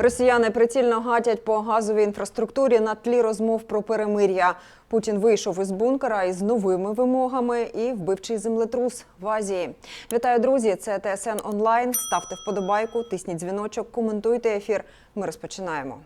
Росіяни прицільно гатять по газовій інфраструктурі на тлі розмов про перемир'я. Путін вийшов із бункера із новими вимогами і вбивчий землетрус в Азії. Вітаю, друзі! Це ТСН онлайн. Ставте вподобайку, тисніть дзвіночок, коментуйте ефір. Ми розпочинаємо.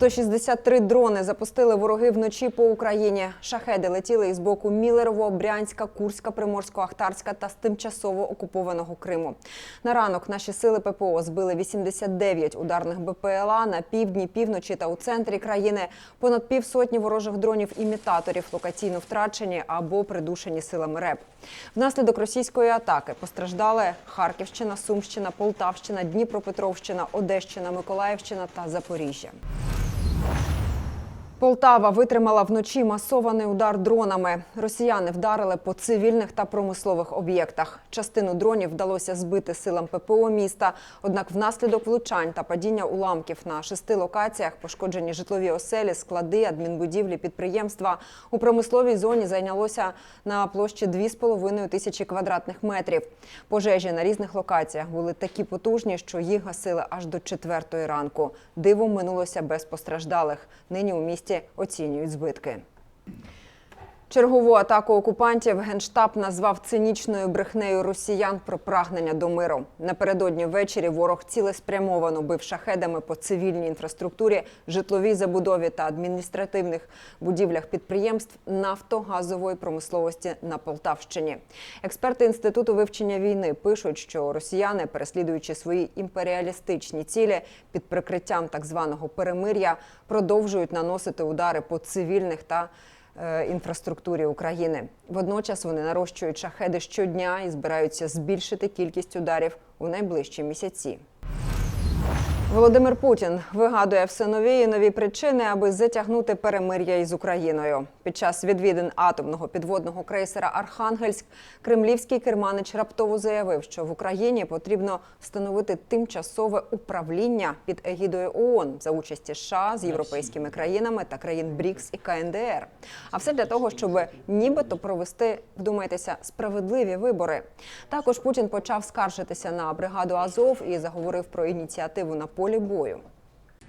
«163 дрони запустили вороги вночі по Україні. Шахеди летіли із боку Мілерово, Брянська, Курська, Приморського, Ахтарська та з тимчасово окупованого Криму. На ранок наші сили ППО збили 89 ударних БПЛА на півдні, півночі та у центрі країни. Понад півсотні ворожих дронів-імітаторів локаційно втрачені або придушені силами РЕП. Внаслідок російської атаки постраждали Харківщина, Сумщина, Полтавщина, Дніпропетровщина, Одещина, Миколаївщина та Запоріжжя. Thank you. Полтава витримала вночі масований удар дронами. Росіяни вдарили по цивільних та промислових об'єктах. Частину дронів вдалося збити силам ППО міста. Однак, внаслідок влучань та падіння уламків на шести локаціях пошкоджені житлові оселі, склади, адмінбудівлі, підприємства. У промисловій зоні зайнялося на площі 2,5 тисячі квадратних метрів. Пожежі на різних локаціях були такі потужні, що їх гасили аж до четвертої ранку. Дивом минулося без постраждалих. Нині у місті оцінюють збитки. Чергову атаку окупантів генштаб назвав цинічною брехнею росіян про прагнення до миру. Напередодні ввечері ворог цілеспрямовано бив шахедами по цивільній інфраструктурі, житловій забудові та адміністративних будівлях підприємств нафтогазової промисловості на Полтавщині. Експерти інституту вивчення війни пишуть, що росіяни, переслідуючи свої імперіалістичні цілі під прикриттям так званого перемир'я, продовжують наносити удари по цивільних та інфраструктурі України. Водночас вони нарощують шахеди щодня і збираються збільшити кількість ударів у найближчі місяці. Володимир Путін вигадує все нові і нові причини, аби затягнути перемир'я із Україною. Під час відвідин атомного підводного крейсера Архангельськ кремлівський керманич раптово заявив, що в Україні потрібно встановити тимчасове управління під егідою ООН за участі США з європейськими країнами та країн БРІКС і КНДР. А все для того, щоб нібито провести, вдумайтеся, справедливі вибори. Також Путін почав скаржитися на бригаду Азов і заговорив про ініціативу на полі бою.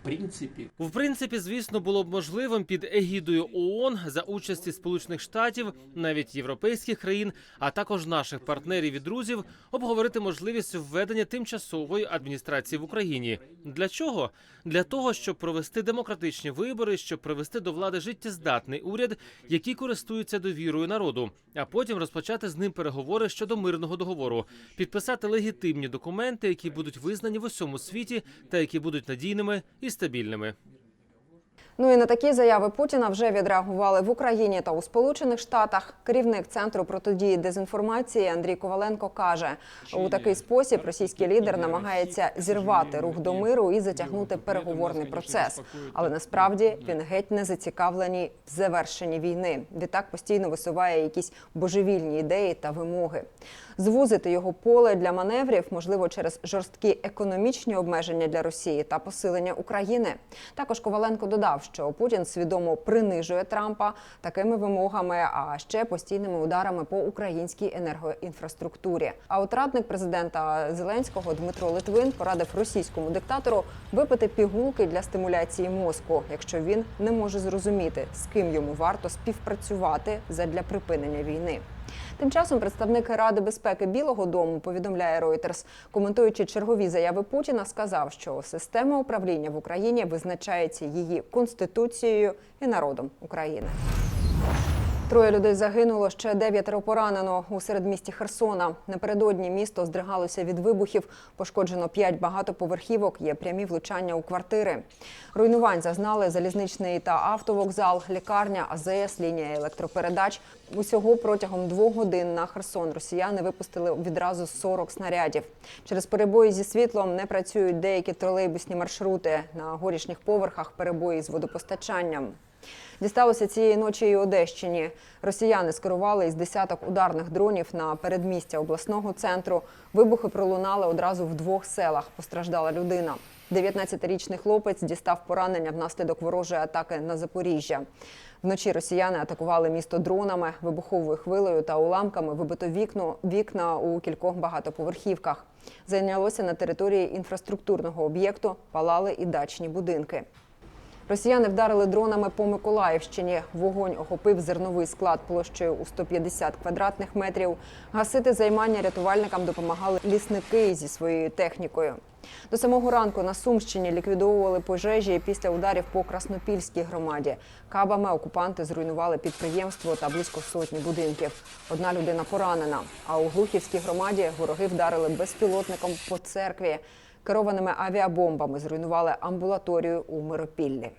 В принципе, В принципі, звісно, було б можливим під егідою ООН за участі Сполучених Штатів, навіть європейських країн, а також наших партнерів і друзів, обговорити можливість введення тимчасової адміністрації в Україні. Для чого? Для того, щоб провести демократичні вибори, щоб привести до влади життєздатний уряд, який користується довірою народу, а потім розпочати з ним переговори щодо мирного договору, підписати легітимні документи, які будуть визнані в усьому світі та які будуть надійними і стабільними. Ну і на такі заяви Путіна вже відреагували в Україні та у Сполучених Штатах. Керівник центру протидії дезінформації Андрій Коваленко каже, у такий спосіб російський лідер намагається зірвати рух до миру і затягнути переговорний процес. Але насправді він геть не зацікавлений в завершенні війни. Відтак постійно висуває якісь божевільні ідеї та вимоги. Звузити його поле для маневрів можливо через жорсткі економічні обмеження для Росії та посилення України. Також Коваленко додав, що Путін свідомо принижує Трампа такими вимогами, а ще постійними ударами по українській енергоінфраструктурі. А от радник президента Зеленського Дмитро Литвин порадив російському диктатору випити пігулки для стимуляції мозку, якщо він не може зрозуміти, з ким йому варто співпрацювати задля припинення війни. Тим часом представник Ради безпеки Білого Дому повідомляє Reuters, коментуючи чергові заяви Путіна, сказав, що система управління в Україні визначається її конституцією і народом України. Троє людей загинуло, ще дев'ятеро поранено у середмісті Херсона. Напередодні місто здригалося від вибухів. Пошкоджено п'ять багатоповерхівок. Є прямі влучання у квартири. Руйнувань зазнали залізничний та автовокзал, лікарня, АЗС, лінія електропередач. Усього протягом двох годин на Херсон росіяни випустили відразу 40 снарядів. Через перебої зі світлом не працюють деякі тролейбусні маршрути. На горішніх поверхах перебої з водопостачанням. Дісталося цієї ночі і Одещині. Росіяни скерували із десяток ударних дронів на передмістя обласного центру. Вибухи пролунали одразу в двох селах. Постраждала людина. 19-річний хлопець дістав поранення внаслідок ворожої атаки на Запоріжжя. Вночі росіяни атакували місто дронами, вибуховою хвилею та уламками. Вибито вікно вікна у кількох багатоповерхівках. Зайнялося на території інфраструктурного об'єкту, палали і дачні будинки. Росіяни вдарили дронами по Миколаївщині. Вогонь охопив зерновий склад площею у 150 квадратних метрів. Гасити займання рятувальникам допомагали лісники зі своєю технікою. До самого ранку на Сумщині ліквідовували пожежі після ударів по Краснопільській громаді. Кабами окупанти зруйнували підприємство та близько сотні будинків. Одна людина поранена. А у Глухівській громаді вороги вдарили безпілотником по церкві. Керованими авіабомбами зруйнували амбулаторію у Миропіллі.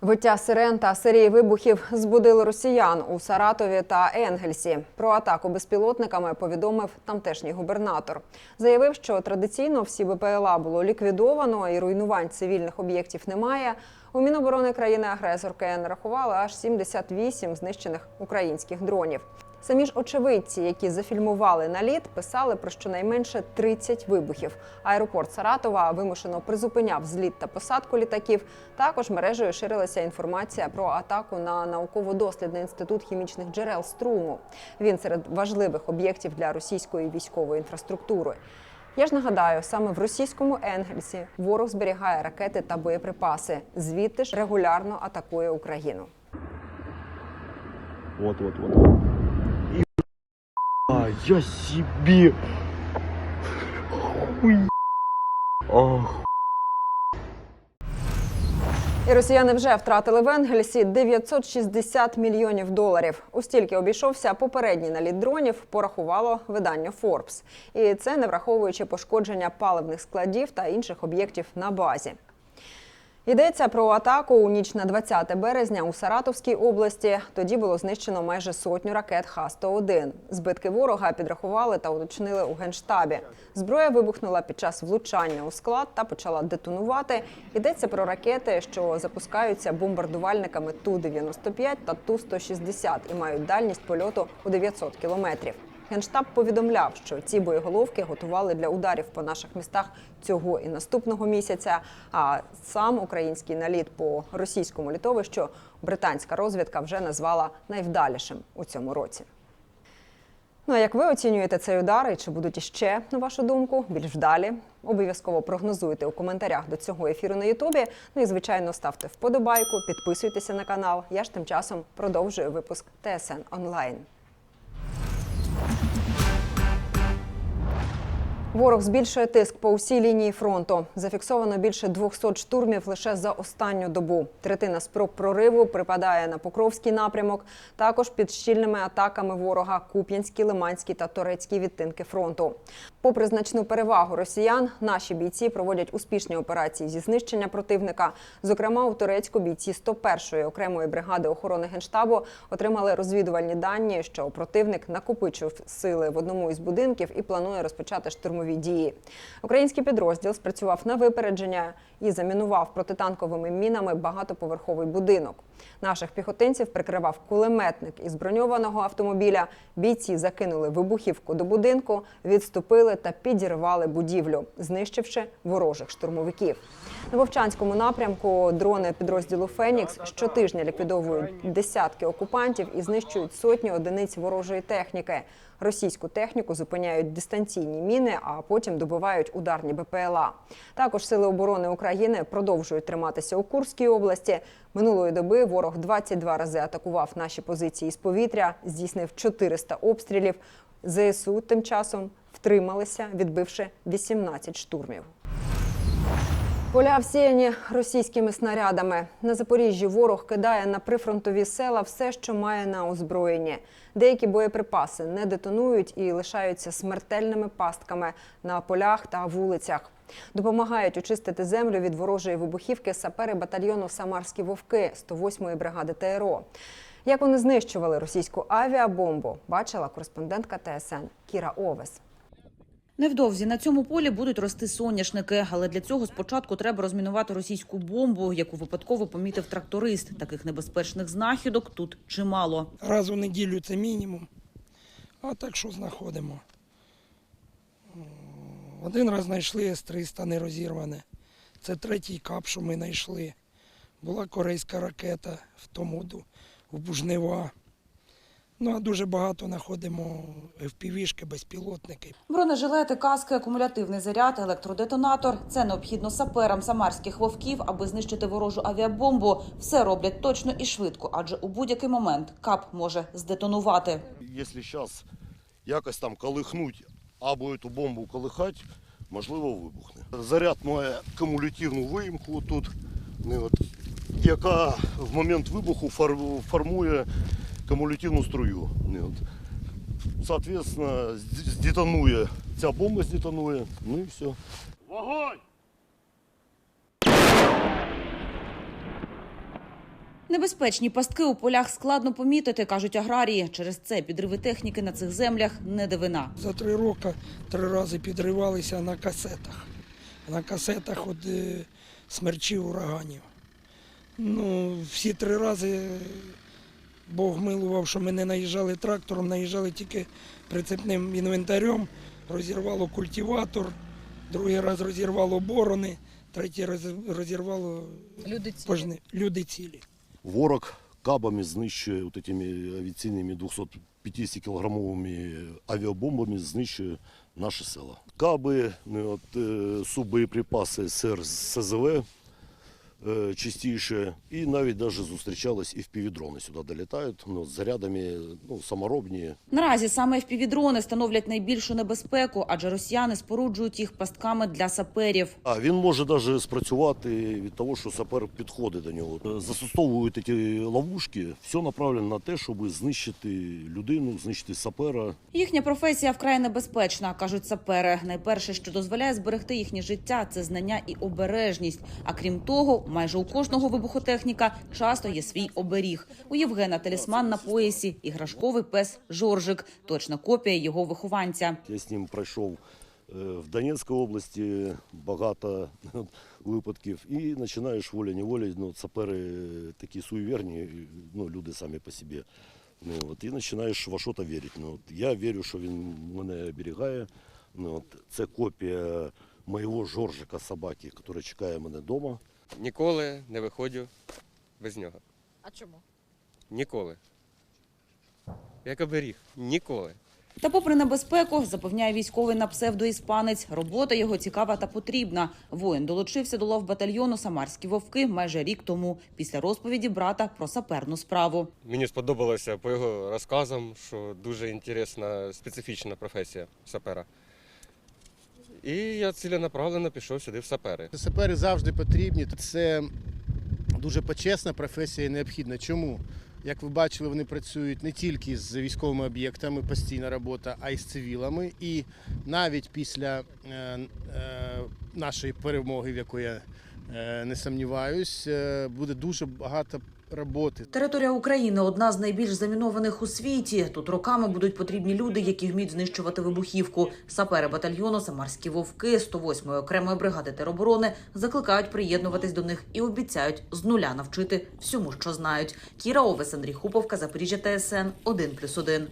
Виття сирен та серії вибухів збудили росіян у Саратові та Енгельсі. Про атаку безпілотниками повідомив тамтешній губернатор. Заявив, що традиційно всі БПЛА було ліквідовано і руйнувань цивільних об'єктів немає. У Міноборони країни-агресорки нарахували аж 78 знищених українських дронів. Самі ж очевидці, які зафільмували наліт, писали про щонайменше 30 вибухів. Аеропорт Саратова вимушено призупиняв зліт та посадку літаків. Також мережею ширилася інформація про атаку на науково-дослідний інститут хімічних джерел Струму. Він серед важливих об'єктів для російської військової інфраструктури. Я ж нагадаю, саме в російському Енгельсі ворог зберігає ракети та боєприпаси. Звідти ж регулярно атакує Україну. Вот, вот, вот. Я себе. Хуй. Ах. І росіяни вже втратили в Енгельсі 960 мільйонів доларів. У стільки обійшовся попередній наліт дронів, порахувало видання Forbes. І це не враховуючи пошкодження паливних складів та інших об'єктів на базі. Йдеться про атаку у ніч на 20 березня у Саратовській області. Тоді було знищено майже сотню ракет Х-101. Збитки ворога підрахували та уточнили у генштабі. Зброя вибухнула під час влучання у склад та почала детонувати. Йдеться про ракети, що запускаються бомбардувальниками Ту-95 та Ту-160 і мають дальність польоту у 900 кілометрів. Генштаб повідомляв, що ці боєголовки готували для ударів по наших містах цього і наступного місяця. А сам український наліт по російському літовищу британська розвідка вже назвала найвдалішим у цьому році. Ну а як ви оцінюєте цей удар і чи будуть іще, на вашу думку, більш вдалі? Обов'язково прогнозуйте у коментарях до цього ефіру на Ютубі. Ну і звичайно ставте вподобайку, підписуйтеся на канал. Я ж тим часом продовжую випуск ТСН онлайн. Ворог збільшує тиск по усій лінії фронту. Зафіксовано більше 200 штурмів лише за останню добу. Третина спроб прориву припадає на Покровський напрямок. Також під щільними атаками ворога Куп'янський, Лиманський та Торецький відтинки фронту. Попри значну перевагу росіян, наші бійці проводять успішні операції зі знищення противника. Зокрема, у Турецьку бійці 101-ї окремої бригади охорони генштабу отримали розвідувальні дані, що противник накопичив сили в одному із будинків і планує розпочати штурмові дії. Український підрозділ спрацював на випередження і замінував протитанковими мінами багатоповерховий будинок. Наших піхотинців прикривав кулеметник із броньованого автомобіля. Бійці закинули вибухівку до будинку, відступили та підірвали будівлю, знищивши ворожих штурмовиків. На Вовчанському напрямку дрони підрозділу Фенікс щотижня ліквідовують десятки окупантів і знищують сотні одиниць ворожої техніки. Російську техніку зупиняють дистанційні міни, а потім добивають ударні БПЛА. Також сили оборони України продовжують триматися у Курській області. Минулої доби ворог 22 рази атакував наші позиції з повітря, здійснив 400 обстрілів. ЗСУ тим часом втрималися, відбивши 18 штурмів. Поля всіяні російськими снарядами. На Запоріжжі ворог кидає на прифронтові села все, що має на озброєнні. Деякі боєприпаси не детонують і лишаються смертельними пастками на полях та вулицях. Допомагають очистити землю від ворожої вибухівки сапери батальйону Самарські вовки 108-ї бригади ТРО. Як вони знищували російську авіабомбу, бачила кореспондентка ТСН Кіра Овес. Невдовзі на цьому полі будуть рости соняшники, але для цього спочатку треба розмінувати російську бомбу, яку випадково помітив тракторист. Таких небезпечних знахідок тут чимало. Раз у неділю це мінімум. А так що знаходимо? Один раз знайшли С-300 нерозірване. Це третій кап, що ми знайшли. Була корейська ракета в тому в Бужнива. Ну, а дуже багато знаходимо FPV-шки, безпілотники. Бронежилети, каски, акумулятивний заряд, електродетонатор це необхідно саперам самарських вовків, аби знищити ворожу авіабомбу. Все роблять точно і швидко, адже у будь-який момент кап може здетонувати. Якщо зараз якось там колихнуть або цю бомбу колихати, можливо, вибухне. Заряд має кумулятивну виїмку тут, от, яка в момент вибуху формує кумулятивну струю. Соответственно, здетонує, ця бомба здетонує, ну і все. Вогонь! Небезпечні пастки у полях складно помітити, кажуть аграрії. Через це підриви техніки на цих землях не дивина. За три роки три рази підривалися на касетах. На касетах від е, смерчів ураганів. Ну, всі три рази Бог милував, що ми не наїжджали трактором, наїжджали тільки прицепним інвентарем, розірвало культиватор, другий раз розірвало борони, третій раз розірвало Люди пожни, люди цілі. Ворог кабами знищує от этими авіаційними 250 кілограмовими авіабомбами знищує наші села. Каби, ну, от, е, суббоєприпаси СР СЗВ частіше, і навіть навіть зустрічались і впівдрони сюди долітають ну, з зарядами ну, саморобні. Наразі саме FPV-дрони становлять найбільшу небезпеку, адже росіяни споруджують їх пастками для саперів. А він може навіть спрацювати від того, що сапер підходить до нього. Е, Застосовують ці ловушки, все направлено на те, щоб знищити людину, знищити сапера, Їхня професія вкрай небезпечна, кажуть сапери. Найперше, що дозволяє зберегти їхнє життя, це знання і обережність. А крім того, майже у кожного вибухотехніка часто є свій оберіг. У Євгена талісман на поясі, іграшковий пес Жоржик, точна копія його вихованця. Я з ним пройшов е, в Донецькій області багато випадків. І починаєш волі-неволі, ну, от сапери такі суєвірні, ну, люди самі по собі. Ну, от, і починаєш во що-то вірити. Ну, от, я вірю, що він мене оберігає. Ну, от, це копія моєго Жоржика собаки, який чекає мене вдома. Ніколи не виходжу без нього. А чому? Ніколи. Як оберіг. Ніколи. Та, попри небезпеку, запевняє військовий на псевдоіспанець, робота його цікава та потрібна. Воїн долучився до лав батальйону Самарські вовки майже рік тому, після розповіді брата про саперну справу. Мені сподобалося по його розказам, що дуже інтересна, специфічна професія сапера. І я ціленаправленно пішов сюди в сапери. Сапери завжди потрібні. Це дуже почесна професія і необхідна. Чому? Як ви бачили, вони працюють не тільки з військовими об'єктами, постійна робота, а й з цивілами. І навіть після е, е, нашої перемоги, в яку я е, не сумніваюсь, е, буде дуже багато роботи. Територія України одна з найбільш замінованих у світі. Тут роками будуть потрібні люди, які вміють знищувати вибухівку. Сапери батальйону Самарські вовки 108-ї окремої бригади тероборони закликають приєднуватись до них і обіцяють з нуля навчити всьому, що знають. Кіра Овес, Андрій Хуповка, Запоріжжя ТСН 1+,1.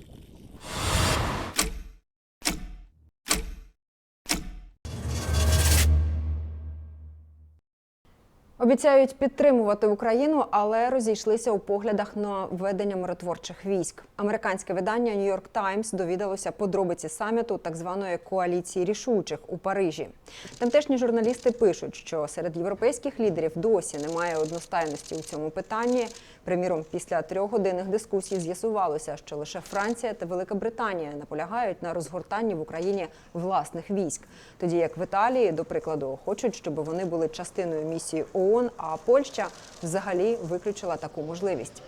Обіцяють підтримувати Україну, але розійшлися у поглядах на введення миротворчих військ. Американське видання New York Times довідалося подробиці саміту так званої коаліції рішучих у Парижі. Тамтешні журналісти пишуть, що серед європейських лідерів досі немає одностайності у цьому питанні. Приміром, після трьохгодинних дискусій з'ясувалося, що лише Франція та Велика Британія наполягають на розгортанні в Україні власних військ, тоді як в Італії, до прикладу, хочуть, щоб вони були частиною місії ООН, а Польща взагалі виключила таку можливість.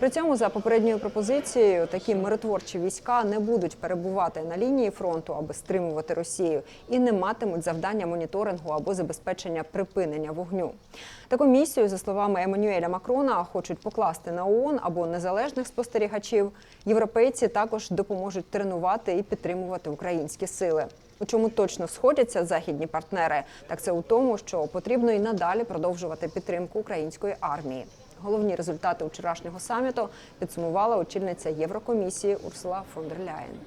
При цьому за попередньою пропозицією такі миротворчі війська не будуть перебувати на лінії фронту, аби стримувати Росію, і не матимуть завдання моніторингу або забезпечення припинення вогню. Таку місію, за словами Еммануеля Макрона, хочуть покласти на ООН або незалежних спостерігачів. Європейці також допоможуть тренувати і підтримувати українські сили. У чому точно сходяться західні партнери, так це у тому, що потрібно і надалі продовжувати підтримку української армії. Головні результати вчорашнього саміту підсумувала очільниця Єврокомісії Урсула фон дер Ляєн.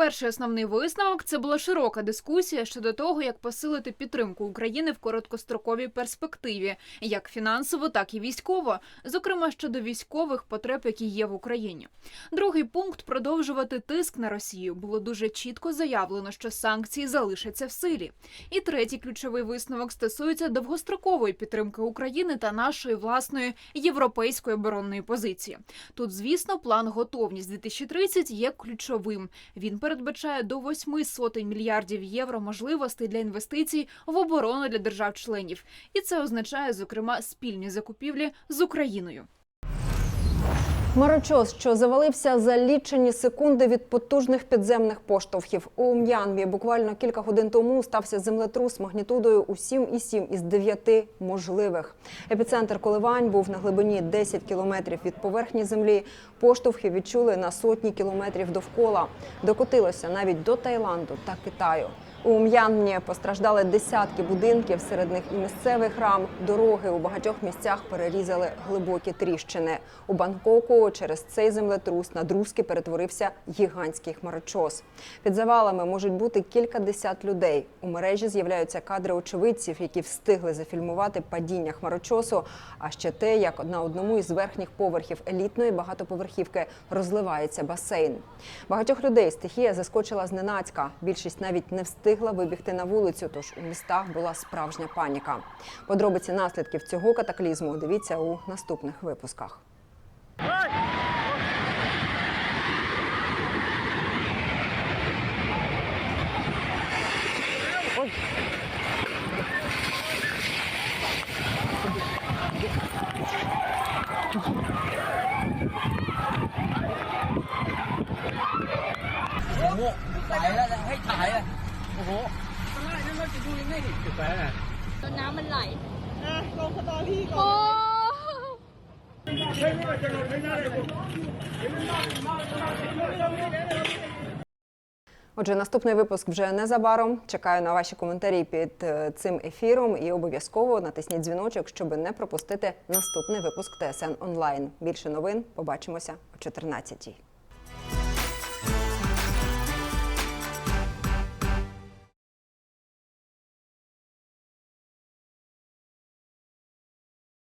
Перший основний висновок це була широка дискусія щодо того, як посилити підтримку України в короткостроковій перспективі, як фінансово, так і військово, зокрема щодо військових потреб, які є в Україні. Другий пункт продовжувати тиск на Росію було дуже чітко заявлено, що санкції залишаться в силі. І третій ключовий висновок стосується довгострокової підтримки України та нашої власної європейської оборонної позиції. Тут, звісно, план готовність 2030 є ключовим. Він передбачає до восьми сотень мільярдів євро можливостей для інвестицій в оборону для держав-членів, і це означає, зокрема, спільні закупівлі з Україною. Марочос, що завалився за лічені секунди від потужних підземних поштовхів. У М'янмі буквально кілька годин тому стався землетрус магнітудою у 7,7 із 9 можливих. Епіцентр коливань був на глибині 10 кілометрів від поверхні землі. Поштовхи відчули на сотні кілометрів довкола. Докотилося навіть до Таїланду та Китаю. У М'янмі постраждали десятки будинків, серед них і місцевий храм. Дороги у багатьох місцях перерізали глибокі тріщини. У Бангкоку через цей землетрус на друзки перетворився гігантський хмарочос. Під завалами можуть бути кілька десят людей. У мережі з'являються кадри очевидців, які встигли зафільмувати падіння хмарочосу. А ще те, як на одному із верхніх поверхів елітної багатоповерхівки розливається басейн. Багатьох людей стихія заскочила зненацька. Більшість навіть не встигла вибігти на вулицю, тож у містах була справжня паніка. Подробиці наслідків цього катаклізму дивіться у наступних випусках. Отже, наступний випуск вже незабаром. Чекаю на ваші коментарі під е, цим ефіром і обов'язково натисніть дзвіночок, щоб не пропустити наступний випуск ТСН онлайн. Більше новин побачимося о 14-й.